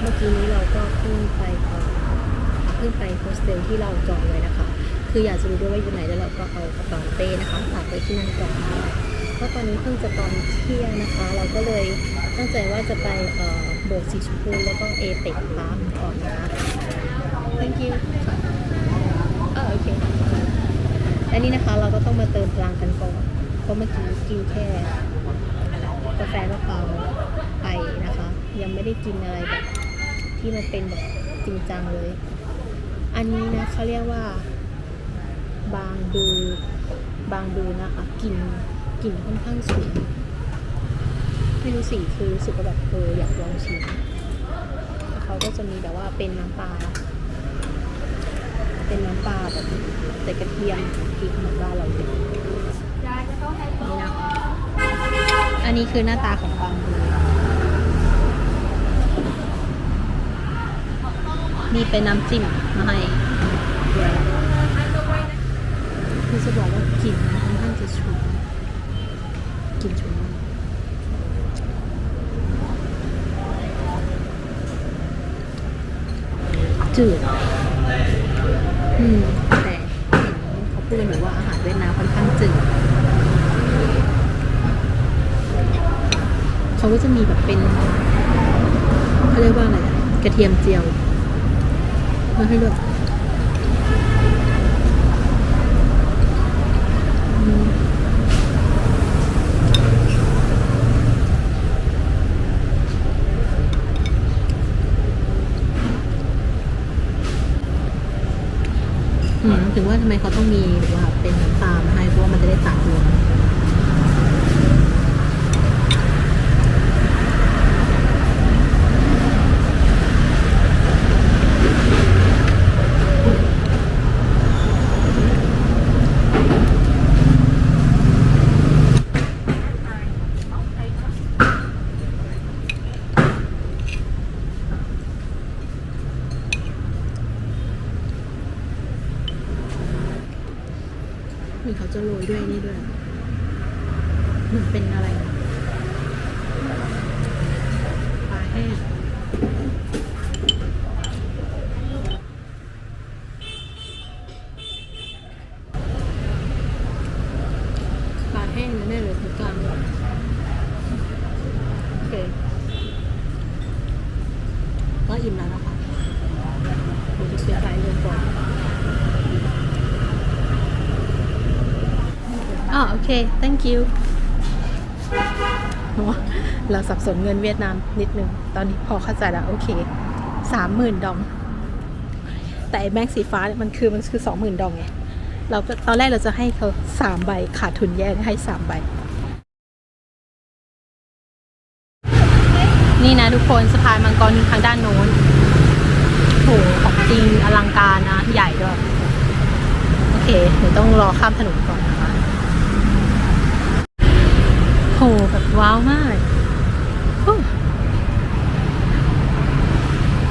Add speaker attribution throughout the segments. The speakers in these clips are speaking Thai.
Speaker 1: เมื่อกี้นี้เราก็เพิ่งไปเอ่อเพิ่งไปโฮสเทลที่เราจองไว้นะคะ คืออยากจะรู้ด้วยว่าอยู่ไหนแล้วเราก็เอากระเป๋าเป้นะคะฝากไว้ที่นั่นก่อนเพราะตอนนี้เพิ่งจะตอนเที่ยงนะคะ เราก็เลยตั้งใจว่าจะไปโบสถ์สีชมพูแล้วก็เอเปกพาร์คก่อนนะคะ thank you อ่าโอเคและนี่นะคะเราก็ต้องมาเติมพลังกันก่อนเพราะเมื่อกี้กินแค่กาแฟมะพร้วไปนะคะ ยังไม่ได้กินอะไรแบบที่มันเป็นแบบจริงจังเลย อันนี้นะเขาเรียกว่า บางดูบางดูนะคะกลิ่นกลิ่นค่อนข้างสูงไม่รู้สิคือรู้สึกว่าแบบเอออยากลองชิมเขาก็จะมีแบบว่าเป็นน้ำปลาเป็นน้ำปลาแบบใส่กระเทียมพริกเหมือนบ้านเราเลยนี่นะคะอันนี้คือหน้าตาของบางดู นี่เป็นน้ำจิ้มมาให้คือจะบอกว่ากลิ่นมันค่อนข้างจะฉุนกลิ่นฉุนมากจืด อืม แต่เห็นเขาพูดกันอยู่ว่าอาหารเวียดนามค่อนข้างจืด เขาก็จะมีแบบเป็นเขาเรียกว่าอะไรอะกระเทียมเจียว มาให้ด้วยอืมอืมถึงว่าทำไมเขาต้องมีแบบว่าเป็นน้ำตาลมาให้เพราะว่ามันจะได้ตัดรวม จะโรยด้วยนี่ด้วยเหมือนเป็นอะไรปลาแห้งปลาแห้งแน่เลยทุกการโอเคก็อิ่มแล้วนะคะเดี๋ยวจะเสียใจเลยก่อน อ๋อ โอเค thank you เราสับสนเงินเวียดนามนิดนึง ตอนนี้พอเข้าใจแล้วโอเคสามหมื่นดอง แต่ไอ้แม็กสีฟ้าเนี่ยมันคือมันคือสองหมื่นดองไง เราก็ตอนแรกเราจะให้เขาสามใบขาดทุนแย่ให้สามใบ นี่นะทุกคนสะพานมังกรทางด้านโน้นโหของจริงอลังการนะ ใหญ่ด้วย โอเคเดี๋ยวต้องรอข้ามถนนก่อนนะคะ แบบว้าวมากโอ้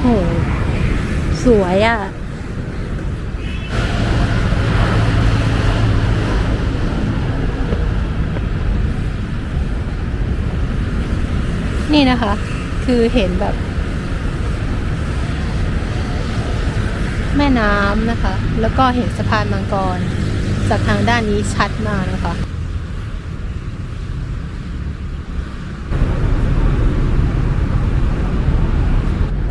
Speaker 1: โห สวยอะ่ะ นี่นะคะ คือเห็นแบบ แม่น้ำนะคะ แล้วก็เห็นสะพานมังกร จากทางด้านนี้ชัดมากนะคะ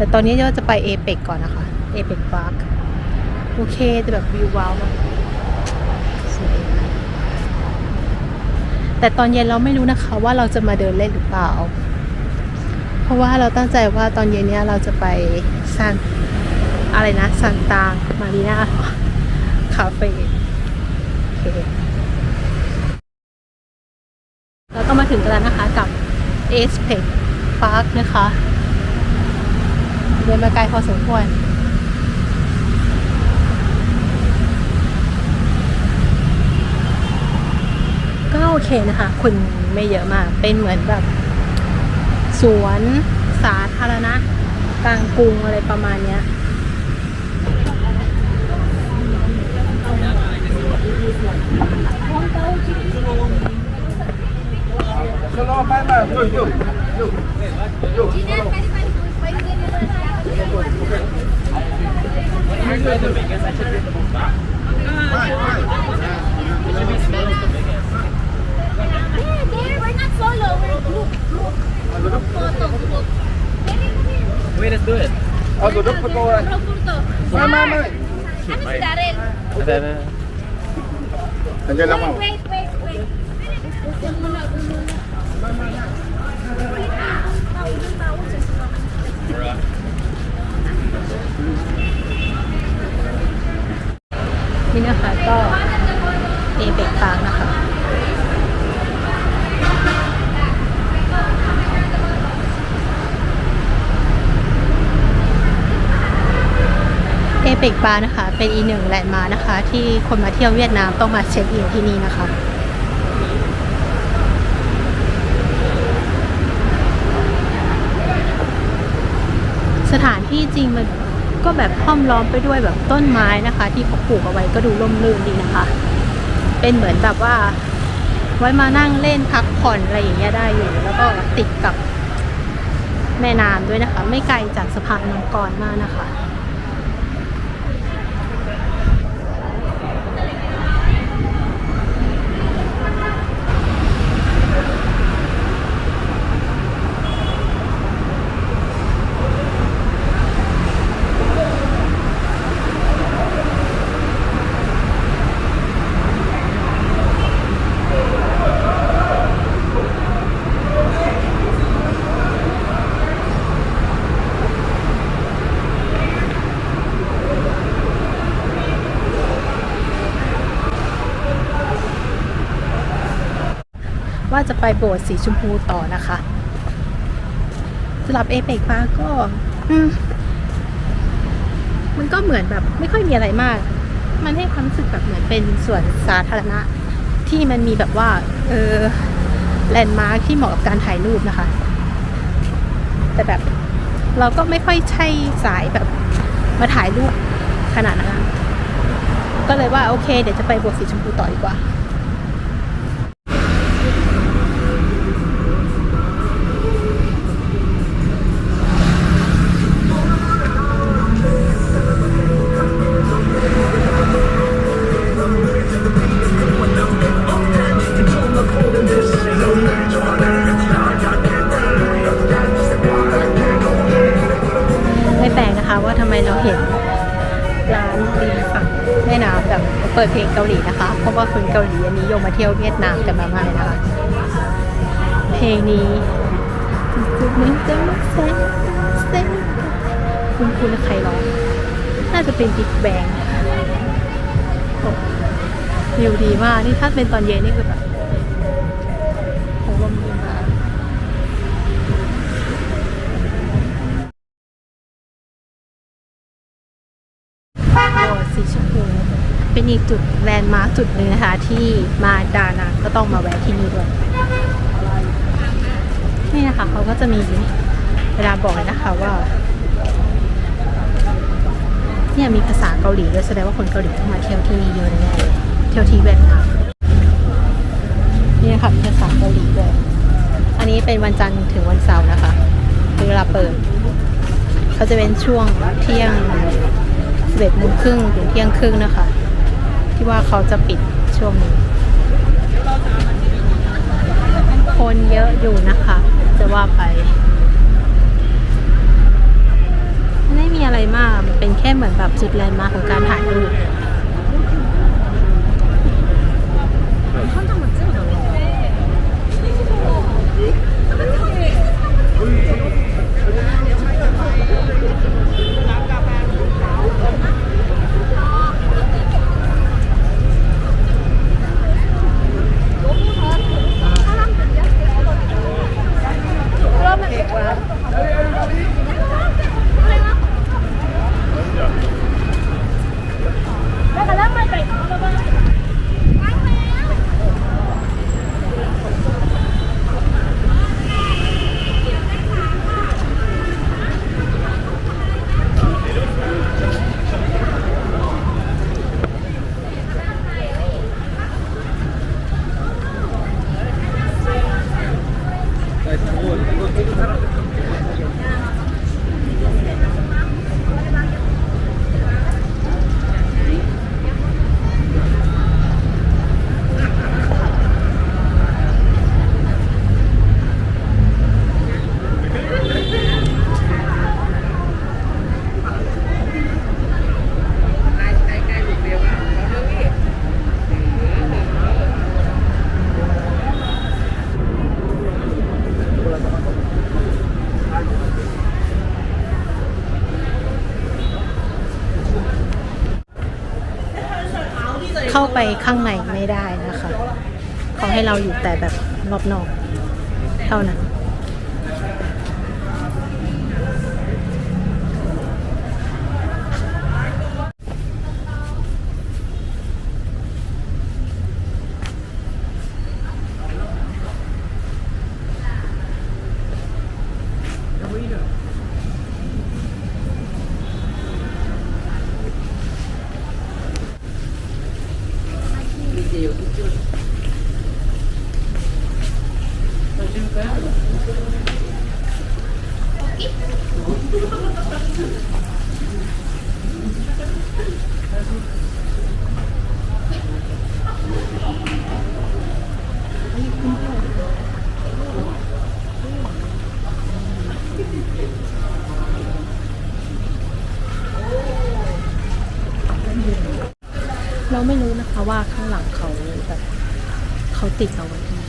Speaker 1: แต่ตอนนี้เราจะไปเอเปกก่อนนะคะเอเปกพาร์คโอเคแต่แบบวิวว้าวมากสวยแต่ตอนเย็นเราไม่รู้นะคะว่าเราจะมาเดินเล่นหรือเปล่า เพราะว่าเราตั้งใจว่าตอนเย็นเนี้ยเราจะไปซันอะไรนะซันตางมารีนาคาเฟ่โอเคเราก็มาถึงกันแล้วนะคะกับเอสเพกพาร์คนะคะ เดินมาไกลพอสมควรก็โอเคนะคะคนไม่เยอะมาก เป็นเหมือนแบบ สวนสาธารณะกลางกรุงอะไรประมาณเนี้ย
Speaker 2: The biggest? I should read the book it should be the biggest. Yeah, there, we're not solo, we're group, group. Group.
Speaker 3: Wait, do it.
Speaker 2: Group Wait, wait, wait.
Speaker 1: นี่นะคะก็เอเบกปาร์นะคะเอเปกบาร์นะคะ เป็นอีกหนึ่งแลนด์มาร์นะคะ ที่คนมาเที่ยวเวียดนามต้องมาเช็คอินที่นี่นะคะสถานที่จริงมัน ก็แบบห้อมล้อมไปด้วยแบบต้นไม้นะคะ ที่เขาปลูกเอาไว้ก็ดูร่มรื่นดีนะคะ เป็นเหมือนแบบว่า ไว้มานั่งเล่นพักผ่อนอะไรอย่างเงี้ยได้อยู่ แล้วก็ติดกับแม่น้ำด้วยนะคะ ไม่ไกลจากสะพานมังกรมากนะคะ ไปโบสถ์สีชมพูต่อนะคะสำหรับเอเปกปาก็มันก็เหมือนแบบ ไม่ค่อยมีอะไรมาก มันให้ความรู้สึกแบบเหมือนเป็นส่วนสาธารณะ ที่มันมีแบบว่า เออแลนด์มาร์คที่เหมาะกับการถ่ายรูปนะคะ แต่แบบเราก็ไม่ค่อยใช่สายแบบมาถ่ายรูปขนาดนั้นก็เลยว่าโอเค เดี๋ยวจะไปโบสถ์สีชมพูต่อดีกว่า นะคะว่าทำไมเราเห็นร้านริมฝั่งแม่น้ำแบบเปิดเพลงเกาหลีนะคะ เพราะว่าคนเกาหลีนิยมมาเที่ยวเวียดนามกันมากๆเลยนะคะเพลงนี้จุดนี้จะมาเซ็นเซ็นคุณคุณใครร้องน่าจะเป็นบิ๊กแบงวิวดีมากนี่ถ้าเป็นตอนเย็นนี่คือแบบ สถ์สีชมพูเป็นอีกจุดแลนด์มาร์คจุดหนึ่งนะคะ ที่มาดานังก็ต้องมาแวะที่นี่ด้วย นี่นะคะเขาก็จะมีเวลาบอกเลยนะคะว่าเนี่ยมีภาษาเกาหลีด้วยแสดงว่าคนเกาหลีต้องมาเที่ยวที่นี่เยอะแน่เลยเที่ยวที่เวียดนามนี่นะคะมีภาษาเกาหลีด้วยอันนี้เป็นวันจันทร์ถึงวันเสาร์นะคะคือเวลาเปิดเขาจะเป็นช่วงเที่ยง เอ็ดโมงครึ่งถึงเที่ยงครึ่งนะคะ ที่ว่าเขาจะปิดช่วงนี้ คนเยอะอยู่นะคะ จะว่าไปไม่มีอะไรมาก มันเป็นแค่เหมือนแบบจุดแลนด์มาร์คของการถ่ายรูป เข้าไปข้างในไม่ได้นะคะ เขาให้เราอยู่แต่แบบรอบนอก เท่านั้น เราไม่รู้นะคะว่าข้างหลังเขาแบบ เขาติดเอาไว้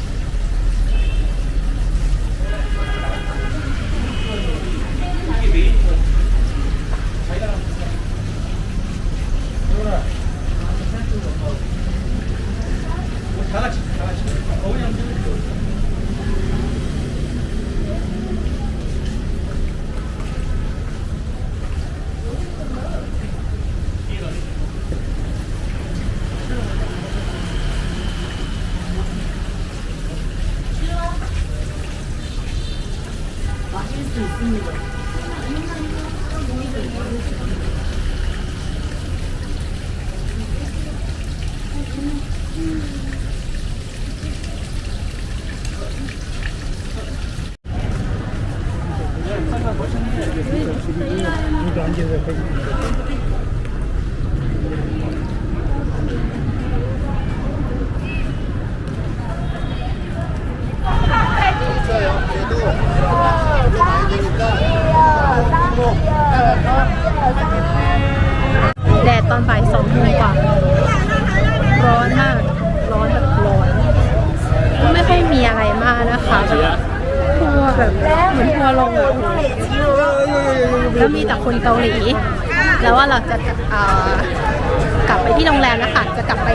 Speaker 1: ทำ อนบ่ายสองโมงกว่า ร้อนมาก ร้อนแบบร้อน ไม่ค่อยมีอะไรมากนะคะแบบทัวร์แบบเหมือนทัวร์ลงอะแล้วมีแต่คนเกาหลี แล้วว่าเราจะกลับไปที่โรงแรมนะคะ จะกลับไป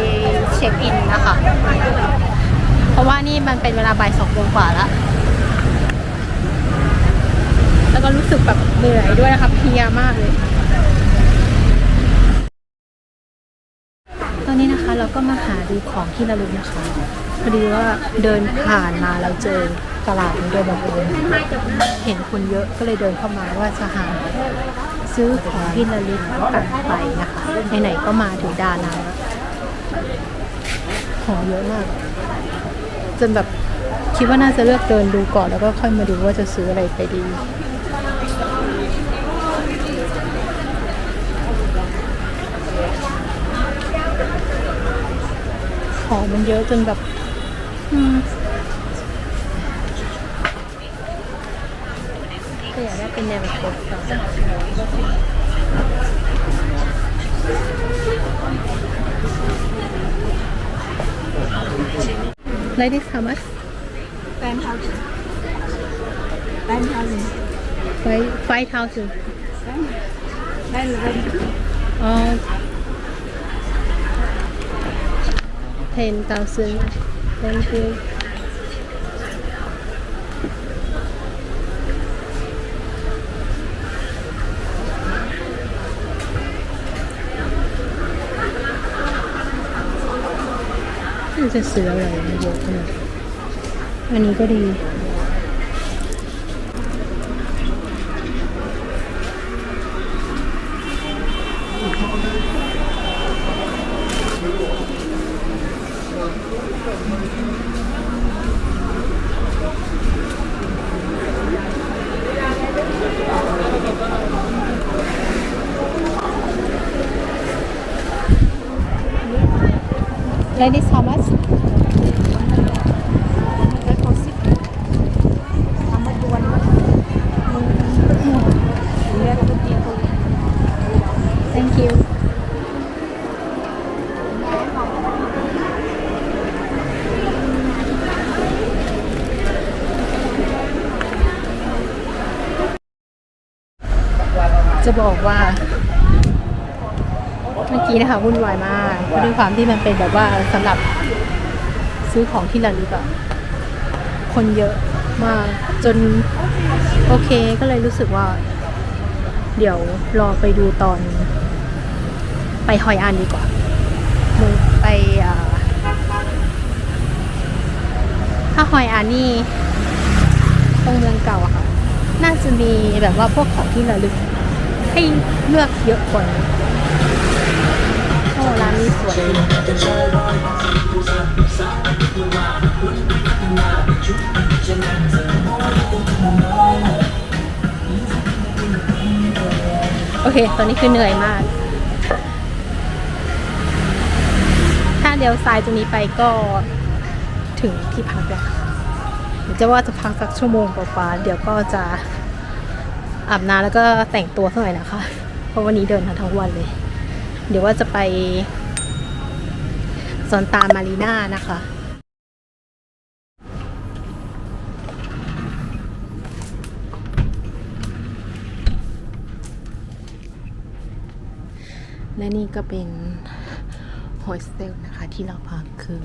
Speaker 1: เช็คอินนะคะ เพราะว่านี่มันเป็นเวลาบ่ายสองโมงกว่าแล้วแล้วก็รู้สึกแบบเหนื่อยด้วยนะคะเพลียมากเลย ตอนนี้นะคะเรา ก็มาหาดูของที่ระลึกนะคะ พอดีว่าเดินผ่านมาแล้วเจอตลาดนี้โดยบังเอิญเห็นคนเยอะก็เลยเดินเข้ามาว่าจะหาซื้อของที่ระลึกกันไปนะคะไหนๆก็มาถึงดานาของเยอะมาก จนแบบคิดว่าน่าจะเลือกเดินดูก่อนแล้วก็ค่อยมาดูว่าจะซื้ออะไรไปดี ของมันเยอะจนแบบอืมก็อยากได้เป็นแนวแบบโปสเตอร์ไลดิสทามัส
Speaker 2: Ten thousand. Ten thousand.
Speaker 1: ไฟไฟเท้าสิ
Speaker 2: Ten eleven.
Speaker 1: อ๋อ ten thousand thank you จะซื้ออะไรเยอะขนาดอันนี้ก็ดี Ladies how much? Thank you. จะบอกว่า เมื่อกี้นะคะวุ่นวายมากเพราะด้วยความที่มันเป็นแบบว่าสำหรับซื้อของที่ระลึกอะคนเยอะมากจนโอเคก็เลยรู้สึกว่า เดี๋ยวรอไปดูตอน ไปฮอยอันดีกว่ามึงไปถ้าฮอยอันนี่ตรงเมืองเก่าอะค่ะ น่าจะมีแบบว่าพวกของที่ระลึกให้เลือกเยอะกว่านี้ โอเค ตอนนี้คือเหนื่อยมาก ถ้าเลี้ยวซ้ายตรงนี้ไปก็ถึงที่พักแล้วจะว่าจะพักสักชั่วโมงกว่าๆเดี๋ยวก็จะอาบน้ำแล้วก็แต่งตัวสักหน่อยนะคะ เพราะวันนี้เดินทางทั้งวันเลย เดี๋ยวว่าจะไป ซอนตามารีน่านะคะ และนี่ก็เป็นโฮสเทลนะคะ ที่เราพักคือ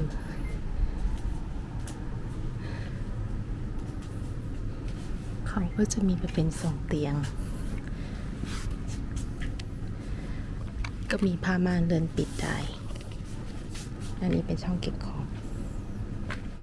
Speaker 1: เขาก็จะมีไปเป็นสองเตียง ก็มีผ้าม่านเรือนปิดได้ อันนี้เป็นช่องเก็บของ